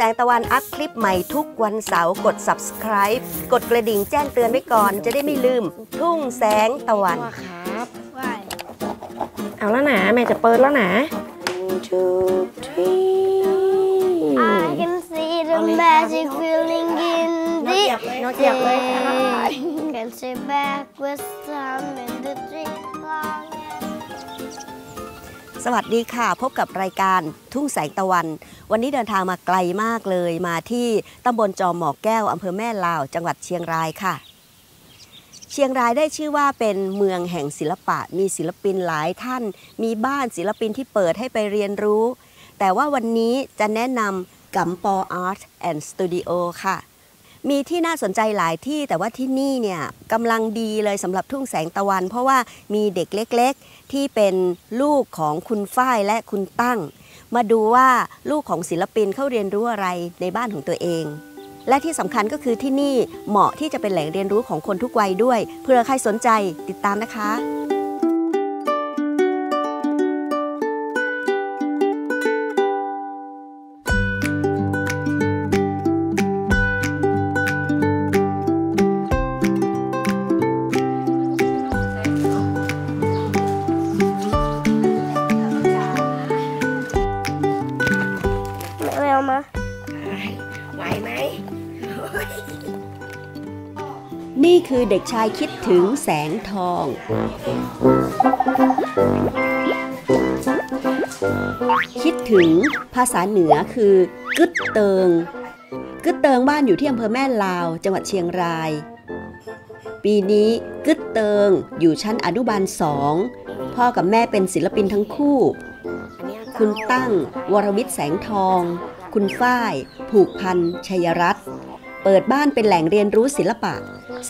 แสงตะวันอัพคลิปใหม่ทุกวันเสาร์กด subscribe กดกระดิ่งแจ้งเตือนไว้ก่อน จะได้ไม่ลืม ทุ่งแสงตะวันว่าครับ Why? เอาแล้วนะแม่จะเปิดแล้วนะ One, two, three I can see the Only magic have- feeling in นกเหยี the ยบเลยนกเหยียบเลยค่ะ I can see backwards time in the tree long ส วัสดีค่ะ พบกับรายการทุ่งแสงตะวัน วันนี้เดินทางมาไกลมากเลยมาที่ตำบลจอมหมอกแก้วอำเภอแม่ลาว จังหวัดเชียงรายค่ะ เชียงรายได้ชื่อว่าเป็นเมืองแห่งศิลปะ มีศิลปินหลายท่าน มีบ้านศิลปินที่เปิดให้ไปเรียนรู้ แต่ว่าวันนี้จะแนะนำกัมปออาร์ตแอนด์สตูดิโอค่ะ มีที่น่าสนใจหลายที่แต่ว่าที่นี่เนี่ยกำลังดีเลยสำหรับทุ่งแสงตะวัน เพราะว่ามีเด็กเล็กๆ ที่เป็นลูกของคุณฝ้ายและคุณตั้ง มาดูว่าลูกของศิลปินเขาเรียนรู้อะไรในบ้านของตัวเอง และที่สำคัญก็คือที่นี่เหมาะที่จะเป็นแหล่งเรียนรู้ของคนทุกวัยด้วยเผื่อใครสนใจติดตามนะคะ เด็กชายคิดถึงแสงทอง คิดถึงภาษาเหนือคือกึดเติง กึดเติงบ้านอยู่ที่อำเภอแม่ลาว จังหวัดเชียงราย ปีนี้กึดเติงอยู่ชั้นอนุบาลสองพ่อกับแม่เป็นศิลปินทั้งคู่ คุณตั้งวรวิทย์แสงทอง คุณฝ้าย ผูกพันชัยรัตน์ เปิดบ้านเป็นแหล่งเรียนรู้ศิลปะ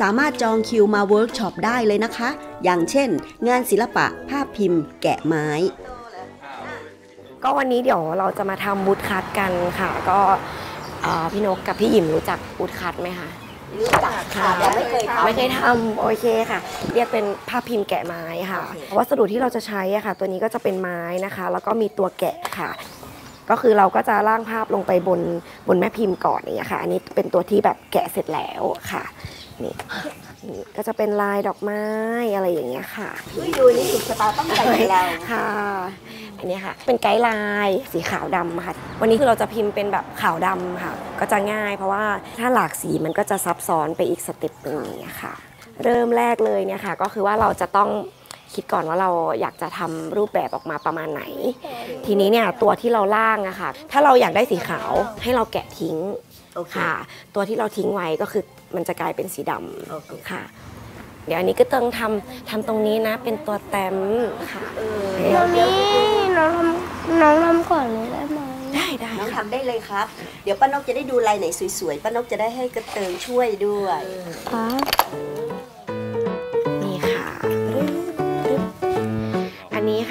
สามารถจองคิวมาเวิร์กช็อปได้เลยนะคะ อย่างเช่น งานศิลปะ ภาพพิมพ์ แกะไม้ ก็วันนี้เดี๋ยวเราจะมาทำบูธคัทกันค่ะ ก็เอ่อพี่นกกับพี่หยิมรู้จักบูธคัทไหมคะรู้จักค่ะแต่ไม่เคยทำไม่เคยทำโอเคค่ะ เรียกเป็นภาพพิมพ์แกะไม้ค่ะ วัสดุที่เราจะใช้อะค่ะ ตัวนี้ก็จะเป็นไม้นะคะ แล้วก็มีตัวแกะค่ะ ก็คือเราก็จะร่างภาพลงไปบนบนแม่พิมพ์ก่อนอย่างเงี้ยค่ะอันนี้เป็นตัวที่แบบแกะเสร็จแล้วค่ะนี่นี่ก็จะเป็นลายดอกไม้อะไรอย่างเงี้ยค่ะดูนี่สุดชะตาต้องใจเราค่ะ อันนี้ค่ะ เป็นไกด์ไลน์สีขาวดำค่ะ วันนี้คือเราจะพิมพ์เป็นแบบขาวดำค่ะ ก็จะง่ายเพราะว่าถ้าหลากสีมันก็จะซับซ้อนไปอีกสเต็ปหนึ่งอย่างเงี้ยค่ะ เริ่มแรกเลยเนี่ยค่ะ ก็คือว่าเราจะต้อง คิดก่อนว่าเราอยากจะทำรูปแบบออกมาประมาณไหน ทีนี้เนี่ยตัวที่เราล่างอะค่ะ ถ้าเราอยากได้สีขาวให้เราแกะทิ้งโอเคค่ะ ตัวที่เราทิ้งไว้ก็คือมันจะกลายเป็นสีดโอเคำค่ะ เดี๋ยวอันนี้ก็ต้องทำทำตรงนี้นะ เป็นตัวแต้มค่ะตรงนี้น้องทำน้องทำก่อนเลยได้ไหมได้ได้น้องค่ะทำได้เลยครับ เดี๋ยวป้านกจะได้ดูลายไหนสวยๆป้านกจะได้ให้กระเติงช่วยด้วยครับ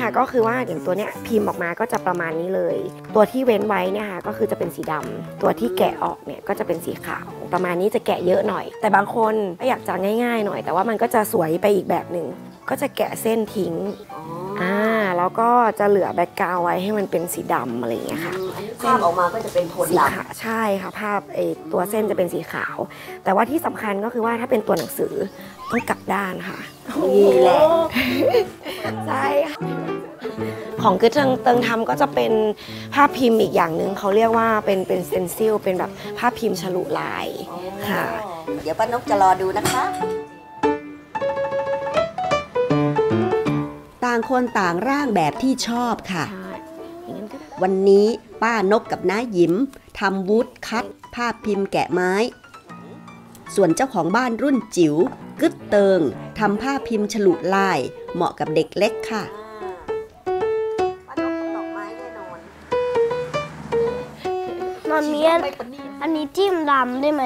ค่ะก็คือว่าอย่างตัวเนี้ยพิมพ์ออกมาก็จะประมาณนี้เลย ตัวที่เว้นไว้เนี่ยค่ะก็คือจะเป็นสีดำตัวที่แกะออกเนี่ยก็จะเป็นสีขาว ประมาณนี้จะแกะเยอะหน่อย แต่บางคนก็อยากจะง่ายๆหน่อย แต่ว่ามันก็จะสวยไปอีกแบบหนึ่งก็จะแกะเส้นทิ้งอ่าแล้วก็จะเหลือแบ็กกราวด์ไว้ให้มันเป็นสีดำอะไรอย่างเงี้ยค่ะภาพออกมาก็จะเป็นโทนสีดขาวใช่ค่ะภาพไอตัวเส้นจะเป็นสีขาว แต่ว่าที่สำคัญก็คือว่าถ้าเป็นตัวหนังสือต้องกลับด้านค่ะำนี่แหละใช่ค่ะ ของกึดเติงเติงทำก็จะเป็นภาพพิมพ์อีกอย่างหนึ่งเขาเรียกว่าเป็นเป็นเซนซิลเป็นแบบภาพพิมพ์ฉลุลายค่ะ เดี๋ยวป้านกจะรอดูนะคะ ต่างคนต่างร่างแบบที่ชอบค่ะใช่อย่างนั้นก็ได้วันนี้ป้านกกับน้าหยิมทำวูดคัตภาพพิมพ์แกะไม้ ส่วนเจ้าของบ้านรุ่นจิ๋วกึดเติงทำภาพพิมพ์ฉลุลาย เหมาะกับเด็กเล็กค่ะ มันมีอันอันนี้จิ้มดำได้ไหม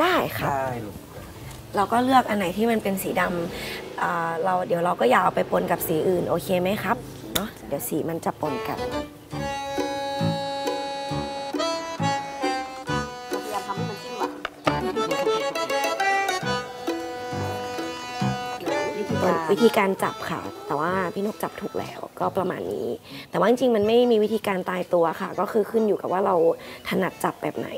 ได้ค่ะเราก็เลือกอันไหนที่มันเป็นสีดำอ่าเราเดี๋ยวเราก็อย่าเอาไปปนกับสีอื่น โอเคไหมครับ เนาะเดี๋ยวสีมันจะปนกัน วังวิธีตัวการวิธีการจับค่ะ แต่ว่าพี่นกจับถูกแล้วก็ประมาณนี้ แต่ว่าจริงๆมันไม่มีวิธีการตายตัวค่ะ ก็คือขึ้นอยู่กับว่าเราถนัดจับแบบไหน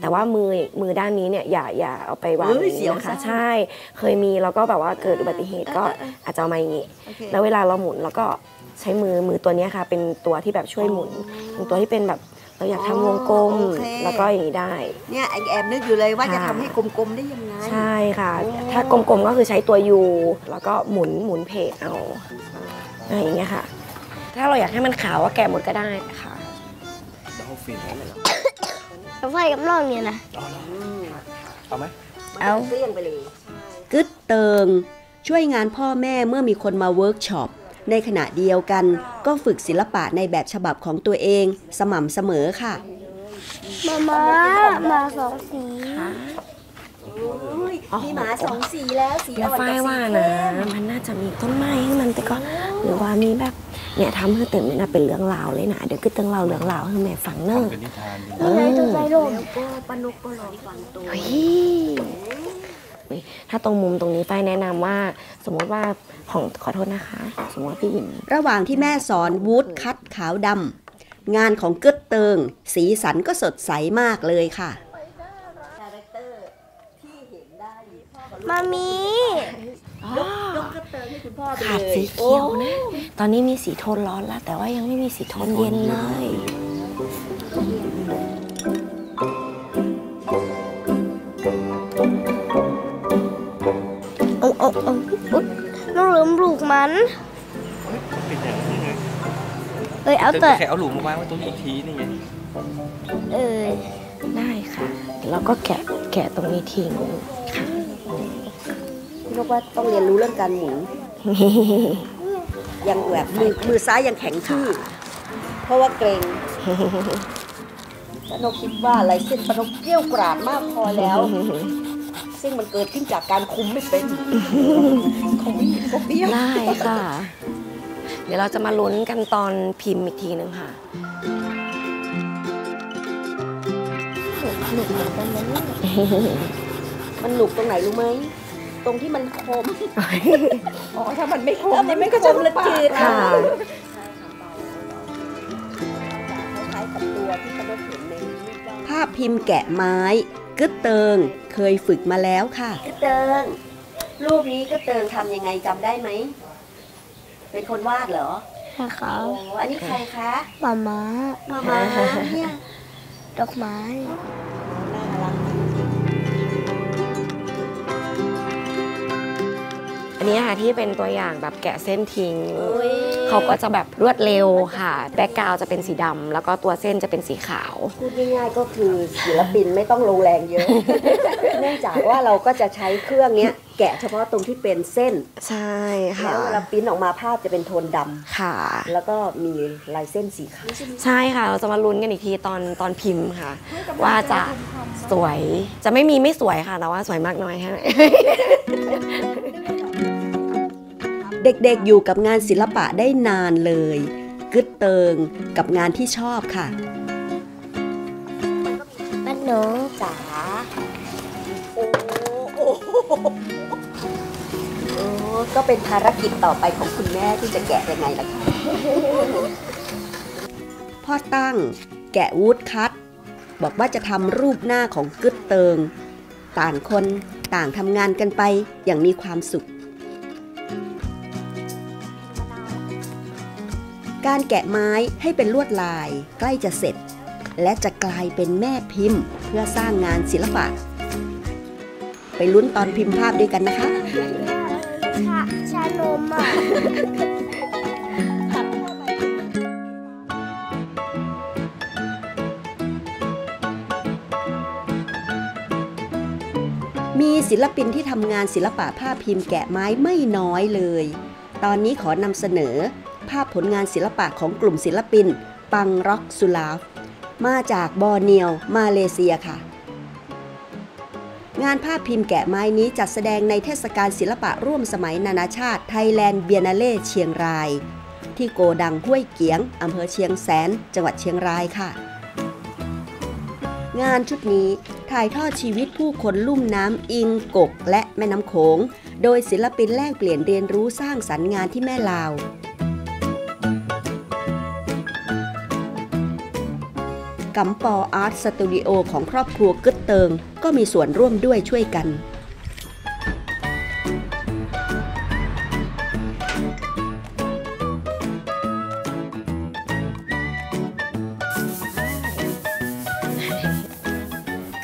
แต่ว่ามือมือด้านนี้เนี่ยอย่าอย่าเอาไปวางเฮ้ยอย่างเสีนี้ยวนะคะซ่าใช่ เคยมีแล้วก็แบบว่าเกิดอุบัติเหตุก็อาจจะเอามาอย่างนี้โอเคแล้วเวลาเราหมุนเราก็ใช้มือมือตัวเนี้ยค่ะ เป็นตัวที่แบบช่วยหมุนเป็นตัวที่เป็นแบบ เราอยากทำวงกลมโอเคแล้วก็อย่างนี้ได้ เนี่ยไอแอบนึกอยู่เลยว่าจะค่ะทำให้กลมๆได้ยังไง ใช่ค่ะโอ้ถ้ากลมๆก็คือใช้ตัวยูแล้วก็หมุนหมุนเพจเอาอะไรอย่างเงี้ยค่ะ ถ้าเราอยากให้มันขาวก็แกะหมดก็ได้ค่ะดอลฟินนั่นเหรอเราใส่กับน้องเนี่ยนะ เอาเหรอเอาไหมเอาเอาเกลี้ยงไปเลยกึดเติง ช่วยงานพ่อแม่เมื่อมีคนมาเวิร์กช็อป ในขณะเดียวกันก็ฝึกศิลปะในแบบฉบับของตัวเองสม่ำเสมอค่ะมามามาสองสีมีหมาสองสีแล้วสีแล้วฝ้ายว่านะมันน่าจะมีต้นไม้ให้มันแต่ก็หรือว่ามีแบบเนี่ยทำให้เต็มเลยนะเป็นเรื่องราวเลยนะเดี๋ยวก็ต้องเล่าเรื่องราวให้แม่ฟังเนอะเป็นนิทานดีเอนี่ไงอตัวใจลมแล้วก็ปนุกก็ลองฟังตัวเฮ้ยถ้าตรงมุมตรงนี้ฝ้ายแนะนำว่า สมมติว่าของขอโทษนะคะ สมมติว่าพี่หญิงระหว่างที่แม่สอนวูดคัดขาวดำงานของกึดเติง สีสันก็สดใสมากเลยค่ะมามียกกึดเติงให้คุณพ่อไปขาดเลยสีเขียวนะ ตอนนี้มีสีโทนร้อนแล้วแต่ว่ายังไม่มีสีโทนเย็นเลย เออเออเอออุ๊ยน้องลืมปลูกมันเป็นอย่างนี้ไงเอ้ยเอาแต่แค่เอาหลุมมาวางไว้ตรงนี้อีกทีนี่ไงเออได้ค่ะ แล้วก็แกะแกะตรงนี้ทิ้งค่ะพี่นกว่าต้องเรียนรู้เรื่องการหมุนยังแบบมือมือซ้ายยังแข็งทื่อเพราะว่าเกรงปนกคิดว่าอะไรเส้นปนกเกรี้ยวกราดมากพอแล้ว ซึ่งมันเกิดขึ้นจากการคุมไม่เป็นของพี่ก็เปรี้ยวได้ค่ะ เดี๋ยวเราจะมาลุ้นกันตอนพิมพ์อีกทีนึงค่ะหนุกเหมือนกันนะเนี่ยมันหนุกตรงไหนรู้ไหมตรงที่มันคม อ๋อ ถ้ามันไม่คมถ้ามันไม่คมและจืดค่ะคล้ายๆกับตัวที่ปนกเห็นในภาพพิมพ์แกะไม้ กึดเติงเค ยฝึกมาแล้วค่ะกึดเติงรูปนี้กึดเติงทำยังไงจำได้ไหม เป็นคนวาดเหรอค่ะเขาโอ้อันนี้ใครคะมามามามาเนี่ยดอกไม้น่ารัก อันนี้ค่ะที่เป็นตัวอย่างแบบแกะเส้นทิ้ง เขาก็จะแบบรวดเร็วค่ะ แบ็กกราวจะเป็นสีดำแล้วก็ตัวเส้นจะเป็นสีขาว พูดง่ายๆก็คือศิลปินไม่ต้องลงแรงเยอะ เนื่องจากว่าเราก็จะใช้เครื่องเนี้ยแกะเฉพาะตรงที่เป็นเส้น ใช่ค่ะแล้วเวลาปริ้นออกมาภาพจะเป็นโทนดำค่ะ แล้วก็มีลายเส้นสีขาวใช่ค่ะ เราจะมาลุ้นกันอีกทีตอนตอนพิมพ์ค่ะ ว่าจะสวยจะไม่มีไม่สวยค่ะแต่ว่าสวยมากน้อยแค่ไหน เด็กๆอยู่กับงานศิลปะได้นานเลย กึดเติงกับงานที่ชอบค่ะมันหนูจ๋าโอ้โอ้โอ้ก็เป็นภารกิจต่อไปของคุณแม่ที่จะแกะยังไงล่ะคะพ่อตั้งแกะวูดคัตบอกว่าจะทำรูปหน้าของกึดเติง ต่างคนต่างทำงานกันไปอย่างมีความสุข การแกะไม้ให้เป็นลวดลายใกล้จะเสร็จ และจะกลายเป็นแม่พิมพ์ เพื่อสร้างงานศิลปะ ไปลุ้นตอนพิมพ์ภาพด้วยกันนะคะชานมอะมีศิลปินที่ทำงานศิลปะภาพพิมพ์แกะไม้ไม่น้อยเลย ตอนนี้ขอนำเสนอ ภาพผลงานศิลปะของกลุ่มศิลปิน ปังร็อกสุลาฟ มาจากบอร์เนียว มาเลเซียค่ะ งานภาพพิมพ์แกะไม้นี้จัดแสดงในเทศกาลศิลปะร่วมสมัยนานาชาติไทยแลนด์เบียนาเล่เชียงราย ที่โกดังห้วยเกียงอำเภอเชียงแสน จังหวัดเชียงรายค่ะ งานชุดนี้ถ่ายทอดชีวิตผู้คนลุ่มน้ำอิงกกและแม่น้ำโขง โดยศิลปินแลกเปลี่ยนเรียนรู้สร้างสรรค์งานที่แม่ลาว กำปออาร์ตสตูดิโอของครอบครัวกึดเติง ก็มีส่วนร่วมด้วยช่วยกัน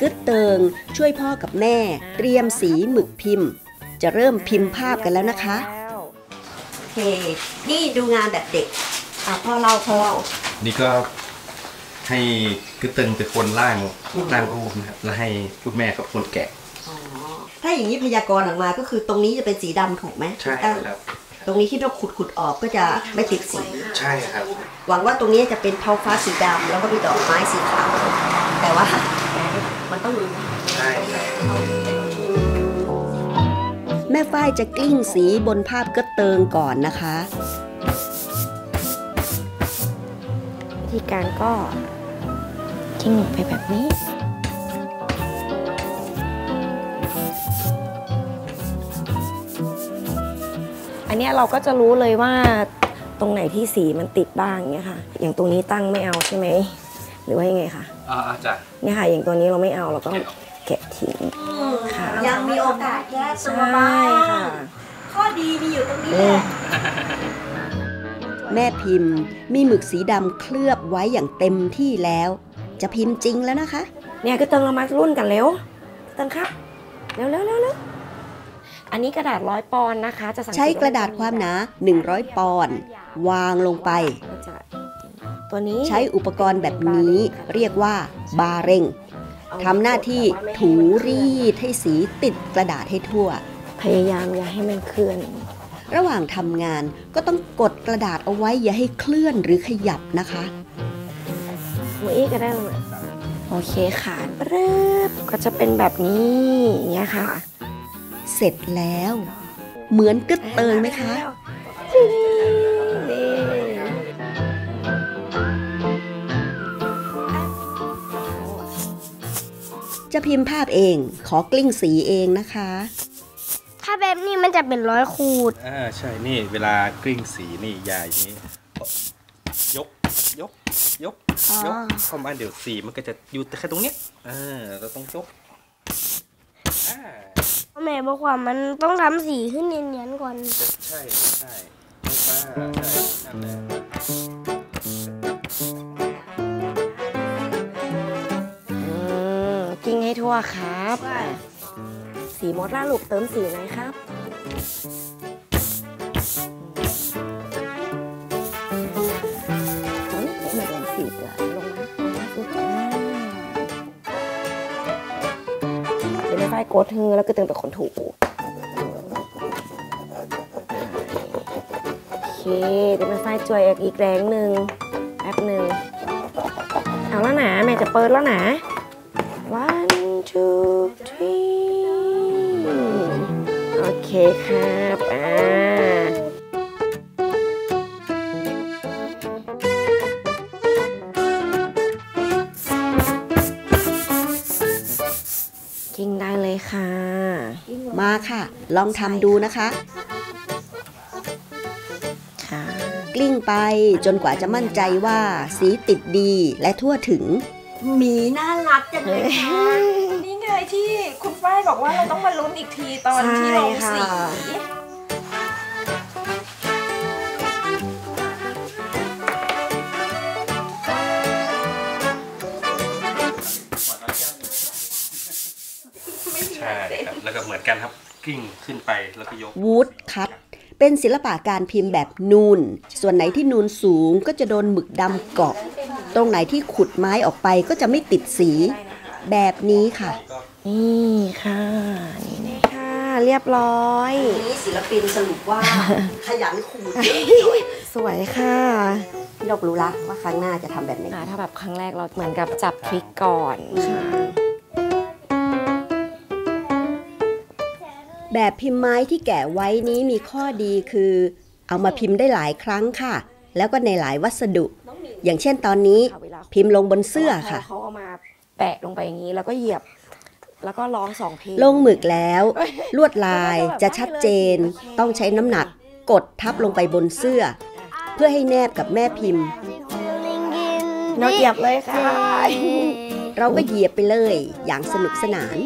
กึดเติงช่วยพ่อกับแม่ เตรียมสีหมึกพิมพ์ จะเริ่มพิมพ์ภาพกันแล้วนะคะโอเค นี่ดูงานแบบเด็กอะพ่อเล่าพ่อเล่านี่ก็ ให้กึ่ตึงเป็นคนร่างร่างรูปนะครับแล้วให้คุณแม่กับคนแกะถ้าอย่างนี้พยากรณ์ออกมาก็คือตรงนี้จะเป็นสีดำถูกไหมใช่ตั้งครับตรงนี้ที่เราขุดขุดๆออกก็จะไม่ติดสีใช่ครับ หวังว่าตรงนี้จะเป็นท้องฟ้าสีดำแล้วก็มีดอกไม้สีขาวแต่ว่ามันต้องมีใช่ครับแม่ฝ้ายจะกลิ้งสีบนภาพกระเติงก่อนนะคะวิธีการก็ ทิ้งลงไปแบบนี้ อันเนี้ยเราก็จะรู้เลยว่าตรงไหนที่สีมันติดบ้างเนี่ยค่ะ อย่างตรงนี้ตั้งไม่เอาใช่ไหม หรือว่ายังไงคะอ่าอาจารย์เนี่ยค่ะ อย่างตัวนี้เราไม่เอาเราก็แกะทิ้งค่ะยังมีโอกาสแก้ตัวใช่บ้างค่ะ ข้อดีมีอยู่ตรงนี้แหละแม่พิมพ์มีหมึกสีดำเคลือบไว้อย่างเต็มที่แล้ว จะพิมพ์จริงแล้วนะคะ เนี่ยก็เติงเรามารุ่นกันเร็วเติงครับเร็วเร็วเร็วเร็วอันนี้กระดาษร้อยปอนด์นะคะจะสังเกตใช้กระดาษความหนา 100 ปอนด์วางลงไปก็จะตัวนี้ใช้อุปกรณ์แบบนี้เรียกว่าบาเร่งทำหน้าที่ถูรีดให้สีติดกระดาษให้ทั่ว พยายามอย่าให้มันเคลื่อน ระหว่างทำงานก็ต้องกดกระดาษเอาไว้อย่าให้เคลื่อนหรือขยับนะคะ มืออีกก็ได้เลยโอเคค่ะรึบก็จะเป็นแบบนี้อย่างเงี้ยค่ะ เสร็จแล้ว เหมือนกึดเติงไหมคะนี่จะพิมพ์ภาพเอง ขอกลิ้งสีเองนะคะ ถ้าแบบนี้มันจะเป็นร้อยขูด อ่าใช่นี่เวลากลิ้งสีนี่ยายอย่างนี้ยกยก ยกอ๋อยกเข้ามาเดี๋ยวสีมันก็จะอยู่แต่แค่ตรงเนี้ยอ่าเราต้องยกอ่าแม่บอกว่ามันต้องทำสีขึ้นเนียนๆก่อน ใช่ใช่ยกมาใช่นั่นแหละอืมกิ้งให้ทั่วครับอะสีมดล่าลูกเติมสีหน่อยครับายวไม่ไฟกดเธอแล้วก็เติมเป็นคนถูกโอเคเดี๋ยวม่ไฟจวยอีกแรงหนึ่งแป๊บหนึ่งเอาแล้วนะแม่จะเปิดแล้วนะ one two three โอเคครับอ่า ลองทำดูนะคะค่ะกลิ้งไปจนกว่าจะมั่นใจว่าสีติดดีและทั่วถึงหมีน่ารักจังเลยค่ะนี่ไงที่คุณฝ้ายบอกว่าเราต้องมาลุ้นอีกทีตอนที่ลงใช่สีค่ะใช่ครับแล้วก็เหมือนกันครับ กลิ้งขึ้นไปแล้วก็ยกวูดคัตเป็นศิลปะการพิมพ์แบบนูน ส่วนไหนที่นูนสูงก็จะโดนหมึกดำเกาะ ตรงไหนที่ขุดไม้ออกไปก็จะไม่ติดสีแบบนี้ค่ะ นี่ค่ะ นี่เลยค่ะ เรียบร้อยนี้ศิลปินสรุปว่า ขยันขูดสวยค่ะพี่ดอกรู้ละว่าครั้งหน้าจะทำแบบไหนอ่าถ้าแบบครั้งแรกเราเหมือนกับจับทริกก่อนค่ะ แบบพิมพ์ไม้ที่แกะไว้นี้มีข้อดีคือ เอามาพิมพ์ได้หลายครั้งค่ะ แล้วก็ในหลายวัสดุ อย่างเช่นตอนนี้พิมพ์ลงบนเสื้อค่ะเขาเอามาแปะลงไปอย่างนี้แล้วก็เหยียบ แล้วก็ร้องสองเพลงลงหมึกแล้ว ลวดลายจะชัดเจน ต้องใช้น้ำหนักกดทับลงไปบนเสื้อ เพื่อให้แนบกับแม่พิมพ์ Feeling in เราเหยียบเลยค่ะ เราก็เหยียบไปเลยอย่างสนุกสนาน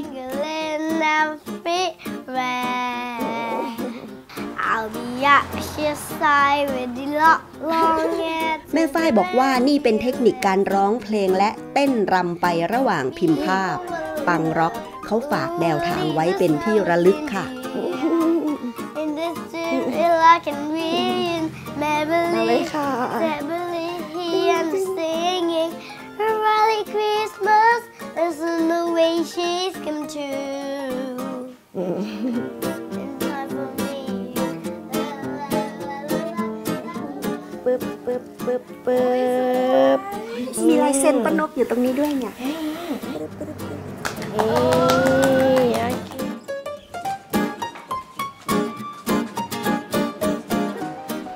I'll be at your side with the lock long hair แม่ฝ้ายบอกว่านี่เป็นเทคนิคการร้องเพลงและเต้นรำไประหว่างพิมพ์ภาพ ปังร็อกเขาฝากแนวทางไว้เป็นที่ระลึกค่ะ In this dream I can read มาเลย Maybelline ค่ะ Maybelline and singing Merry Christmas Listen the way she's come true ปึ๊บปึ๊บปึ๊บปึ๊บมีลายเซ็นป้านกอยู่ตรงนี้ด้วยเนี่ยนี่โอเค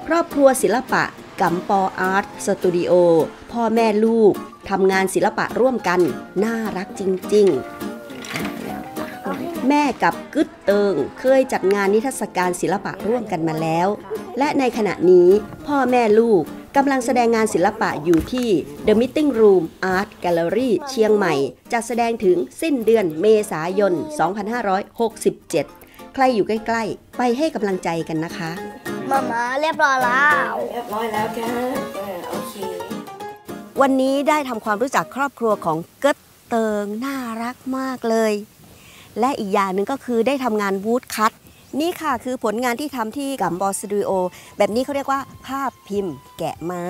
ครอบครัวศิลปะกัมปออาร์ตสตูดิโอพ่อแม่ลูกทำงานศิลปะร่วมกัน น่ารักจริง ๆ แม่กับกึดเติง เคยจัดงานนิทรรศการศิลปะร่วมกันมาแล้ว และในขณะนี้พ่อแม่ลูก กำลังแสดงงานศิลปะอยู่ที่ The Meeting Room Art Gallery เชียงใหม่ จะแสดงถึงสิ้นเดือนเมษายน 2567 ใครอยู่ใกล้ ๆ ไปให้กำลังใจกันนะคะมามาเรียบร้อยแล้ว เรียบร้อยแล้วค่ะเออโอเค วันนี้ได้ทำความรู้จักครอบครัวของเกิดเติงน่ารักมากเลย และอีกอย่างหนึ่งก็คือได้ทำงานวูดคัต นี่ค่ะคือผลงานที่ทำที่กัมบอสตูดิโอ แบบนี้เขาเรียกว่าภาพพิมพ์แกะไม้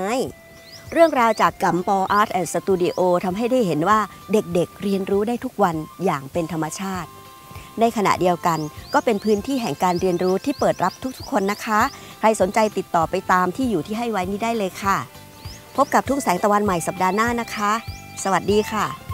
เรื่องราวจากกัมปออาร์ตแอนด์สตูดิโอทำให้ได้เห็นว่าเด็กๆเรียนรู้ได้ทุกวันอย่างเป็นธรรมชาติ ในขณะเดียวกันก็เป็นพื้นที่แห่งการเรียนรู้ที่เปิดรับทุกๆคนนะคะ ใครสนใจติดต่อไปตามที่อยู่ที่ให้ไว้นี้ได้เลยค่ะ พบกับทุ่งแสงตะวันใหม่สัปดาห์หน้านะคะ สวัสดีค่ะ